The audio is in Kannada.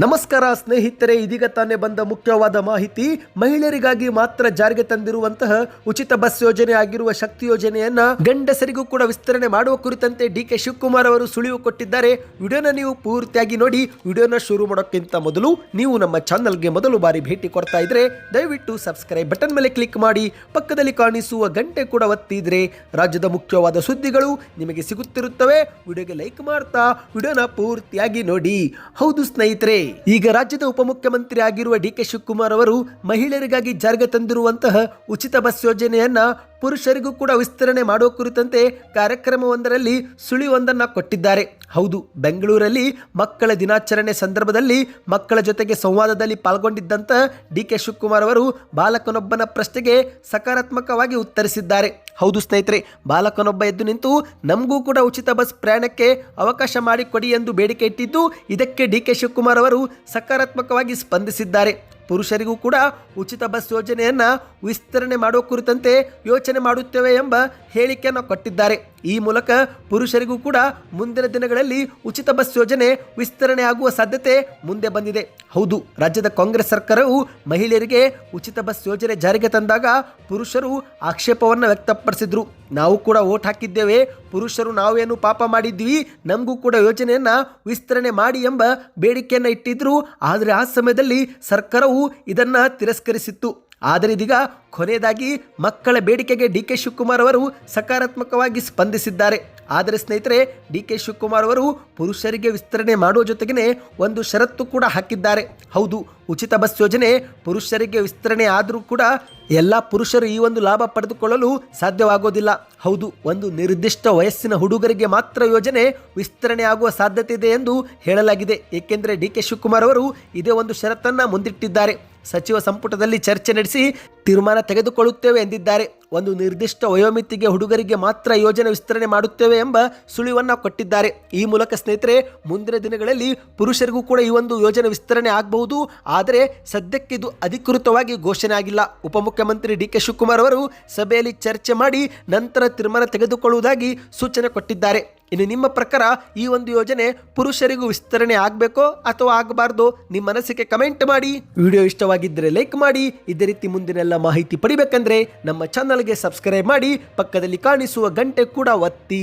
ನಮಸ್ಕಾರ ಸ್ನೇಹಿತರೆ, ಇದೀಗ ತಾನೇ ಬಂದ ಮುಖ್ಯವಾದ ಮಾಹಿತಿ. ಮಹಿಳೆಯರಿಗಾಗಿ ಮಾತ್ರ ಜಾರಿಗೆ ತಂದಿರುವಂತಹ ಉಚಿತ ಬಸ್ ಯೋಜನೆ ಆಗಿರುವ ಶಕ್ತಿ ಯೋಜನೆಯನ್ನ ಗಂಡಸರಿಗೂ ಕೂಡ ವಿಸ್ತರಣೆ ಮಾಡುವ ಕುರಿತಂತೆ ಡಿ ಕೆ ಶಿವಕುಮಾರ್ ಅವರು ಸುಳಿವು ಕೊಟ್ಟಿದ್ದಾರೆ. ವಿಡಿಯೋನ ನೀವು ಪೂರ್ತಿಯಾಗಿ ನೋಡಿ, ವಿಡಿಯೋನ ಶುರು ಮಾಡೋಕ್ಕಿಂತ ಮೊದಲು ನೀವು ನಮ್ಮ ಚಾನಲ್ಗೆ ಮೊದಲು ಬಾರಿ ಭೇಟಿ ಕೊಡ್ತಾ ಇದ್ರೆ, ದಯವಿಟ್ಟು ಸಬ್ಸ್ಕ್ರೈಬ್ ಬಟನ್ ಮೇಲೆ ಕ್ಲಿಕ್ ಮಾಡಿ, ಪಕ್ಕದಲ್ಲಿ ಕಾಣಿಸುವ ಗಂಟೆ ಕೂಡ ಒತ್ತಿದ್ರೆ ರಾಜ್ಯದ ಮುಖ್ಯವಾದ ಸುದ್ದಿಗಳು ನಿಮಗೆ ಸಿಗುತ್ತಿರುತ್ತವೆ. ವಿಡಿಯೋಗೆ ಲೈಕ್ ಮಾಡ್ತಾ, ವಿಡಿಯೋನ ಪೂರ್ತಿಯಾಗಿ ನೋಡಿ. ಹೌದು ಸ್ನೇಹಿತರೆ ಈಗ ರಾಜ್ಯದ ಉಪಮುಖ್ಯಮಂತ್ರಿ ಆಗಿರುವ ಡಿ ಕೆ ಶಿವಕುಮಾರ್ ಅವರು ಮಹಿಳೆಯರಿಗಾಗಿ ಜಾರಿಗೆ ತಂದಿರುವಂತಹ ಉಚಿತ ಬಸ್ ಯೋಜನೆಯನ್ನ ಪುರುಷರಿಗೂ ಕೂಡ ವಿಸ್ತರಣೆ ಮಾಡುವ ಕುರಿತಂತೆ ಕಾರ್ಯಕ್ರಮವೊಂದರಲ್ಲಿ ಸುಳಿವೊಂದನ್ನು ಕೊಟ್ಟಿದ್ದಾರೆ. ಹೌದು, ಬೆಂಗಳೂರಲ್ಲಿ ಮಕ್ಕಳ ದಿನಾಚರಣೆ ಸಂದರ್ಭದಲ್ಲಿ ಮಕ್ಕಳ ಜೊತೆಗೆ ಸಂವಾದದಲ್ಲಿ ಪಾಲ್ಗೊಂಡಿದ್ದಂತ ಡಿ ಕೆ ಶಿವಕುಮಾರ್ ಅವರು ಬಾಲಕನೊಬ್ಬನ ಪ್ರಶ್ನೆಗೆ ಸಕಾರಾತ್ಮಕವಾಗಿ ಉತ್ತರಿಸಿದ್ದಾರೆ. ಹೌದು ಸ್ನೇಹಿತರೆ, ಬಾಲಕನೊಬ್ಬ ಎದ್ದು ನಿಂತು ನಮಗೂ ಕೂಡ ಉಚಿತ ಬಸ್ ಪ್ರಯಾಣಕ್ಕೆ ಅವಕಾಶ ಮಾಡಿಕೊಡಿ ಎಂದು ಬೇಡಿಕೆ ಇಟ್ಟಿದ್ದು, ಇದಕ್ಕೆ ಡಿ ಕೆ ಶಿವಕುಮಾರ್ ಅವರು ಸಕಾರಾತ್ಮಕವಾಗಿ ಸ್ಪಂದಿಸಿದ್ದಾರೆ. ಪುರುಷರಿಗೂ ಕೂಡ ಉಚಿತ ಬಸ್ ಯೋಜನೆಯನ್ನ ವಿಸ್ತರಣೆ ಮಾಡುವ ಕುರಿತಂತೆ ಯೋಚನೆ ಮಾಡುತ್ತೇವೆ ಎಂಬ ಹೇಳಿಕೆಯನ್ನು ಕೊಟ್ಟಿದ್ದಾರೆ. ಈ ಮೂಲಕ ಪುರುಷರಿಗೂ ಕೂಡ ಮುಂದಿನ ದಿನಗಳಲ್ಲಿ ಉಚಿತ ಬಸ್ ಯೋಜನೆ ವಿಸ್ತರಣೆ ಆಗುವ ಸಾಧ್ಯತೆ ಮುಂದೆ ಬಂದಿದೆ. ಹೌದು, ರಾಜ್ಯದ ಕಾಂಗ್ರೆಸ್ ಸರ್ಕಾರವು ಮಹಿಳೆಯರಿಗೆ ಉಚಿತ ಬಸ್ ಯೋಜನೆ ಜಾರಿಗೆ ತಂದಾಗ ಪುರುಷರು ಆಕ್ಷೇಪವನ್ನು ವ್ಯಕ್ತಪಡಿಸಿದ್ರು. ನಾವು ಕೂಡ ಓಟ್ ಹಾಕಿದ್ದೇವೆ, ಪುರುಷರು ನಾವೇನು ಪಾಪ ಮಾಡಿದ್ವಿ ನಮಗೂ ಕೂಡ ಯೋಜನೆಯನ್ನ ವಿಸ್ತರಣೆ ಮಾಡಿ ಎಂಬ ಬೇಡಿಕೆಯನ್ನು ಇಟ್ಟಿದ್ರು. ಆದರೆ ಆ ಸಮಯದಲ್ಲಿ ಸರ್ಕಾರವು ಇದನ್ನು ತಿರಸ್ಕರಿಸಿತ್ತು. ಆದರೆ ಇದೀಗ ಕೊನೆಯದಾಗಿ ಮಕ್ಕಳ ಬೇಡಿಕೆಗೆ ಡಿ ಕೆ ಶಿವಕುಮಾರ್ ಅವರು ಸಕಾರಾತ್ಮಕವಾಗಿ ಸ್ಪಂದಿಸಿದ್ದಾರೆ. ಆದರೆ ಸ್ನೇಹಿತರೆ, ಡಿ ಕೆ ಶಿವಕುಮಾರ್ ಅವರು ಪುರುಷರಿಗೆ ವಿಸ್ತರಣೆ ಮಾಡುವ ಜೊತೆಗೇ ಒಂದು ಷರತ್ತು ಕೂಡ ಹಾಕಿದ್ದಾರೆ. ಹೌದು, ಉಚಿತ ಬಸ್ ಯೋಜನೆ ಪುರುಷರಿಗೆ ವಿಸ್ತರಣೆ ಆದರೂ ಕೂಡ ಎಲ್ಲ ಪುರುಷರು ಈ ಒಂದು ಲಾಭ ಪಡೆದುಕೊಳ್ಳಲು ಸಾಧ್ಯವಾಗೋದಿಲ್ಲ. ಹೌದು, ಒಂದು ನಿರ್ದಿಷ್ಟ ವಯಸ್ಸಿನ ಹುಡುಗರಿಗೆ ಮಾತ್ರ ಯೋಜನೆ ವಿಸ್ತರಣೆ ಆಗುವ ಸಾಧ್ಯತೆ ಇದೆ ಎಂದು ಹೇಳಲಾಗಿದೆ. ಏಕೆಂದರೆ ಡಿ ಕೆ ಶಿವಕುಮಾರ್ ಅವರು ಇದೇ ಒಂದು ಷರತ್ತನ್ನು ಮುಂದಿಟ್ಟಿದ್ದಾರೆ. ಸಚಿವ ಸಂಪುಟದಲ್ಲಿ ಚರ್ಚೆ ನಡೆಸಿ ತೀರ್ಮಾನ ತೆಗೆದುಕೊಳ್ಳುತ್ತೇವೆ ಎಂದಿದ್ದಾರೆ. ಒಂದು ನಿರ್ದಿಷ್ಟ ವಯೋಮಿತಿಗೆ ಹುಡುಗರಿಗೆ ಮಾತ್ರ ಯೋಜನೆ ವಿಸ್ತರಣೆ ಮಾಡುತ್ತೇವೆ ಎಂಬ ಸುಳಿವನ್ನು ಕೊಟ್ಟಿದ್ದಾರೆ. ಈ ಮೂಲಕ ಸ್ನೇಹಿತರೆ, ಮುಂದಿನ ದಿನಗಳಲ್ಲಿ ಪುರುಷರಿಗೂ ಕೂಡ ಈ ಒಂದು ಯೋಜನೆ ವಿಸ್ತರಣೆ ಆಗಬಹುದು. ಆದರೆ ಸದ್ಯಕ್ಕೆ ಇದು ಅಧಿಕೃತವಾಗಿ ಘೋಷಣೆ ಆಗಿಲ್ಲ. ಉಪಮುಖ್ಯಮಂತ್ರಿ ಡಿ ಕೆ ಶಿವಕುಮಾರ್ ಅವರು ಸಭೆಯಲ್ಲಿ ಚರ್ಚೆ ಮಾಡಿ ನಂತರ ತೀರ್ಮಾನ ತೆಗೆದುಕೊಳ್ಳುವುದಾಗಿ ಸೂಚನೆ ಕೊಟ್ಟಿದ್ದಾರೆ. ಇನ್ನು ನಿಮ್ಮ ಪ್ರಕಾರ ಈ ಒಂದು ಯೋಜನೆ ಪುರುಷರಿಗೂ ವಿಸ್ತರಣೆ ಆಗಬೇಕೋ ಅಥವಾ ಆಗಬಾರ್ದು ನಿಮ್ಮ ಮನಸ್ಸಿಗೆ ಕಮೆಂಟ್ ಮಾಡಿ. ವಿಡಿಯೋ ಇಷ್ಟವಾಗಿದ್ದರೆ ಲೈಕ್ ಮಾಡಿ. ಇದೇ ರೀತಿ ಮುಂದಿನೆಲ್ಲ ಮಾಹಿತಿ ಪಡಿಬೇಕಂದ್ರೆ ನಮ್ಮ ಚಾನಲ್ಗೆ ಸಬ್ಸ್ಕ್ರೈಬ್ ಮಾಡಿ. ಪಕ್ಕದಲ್ಲಿ ಕಾಣಿಸುವ ಗಂಟೆ ಕೂಡ ಒತ್ತಿ.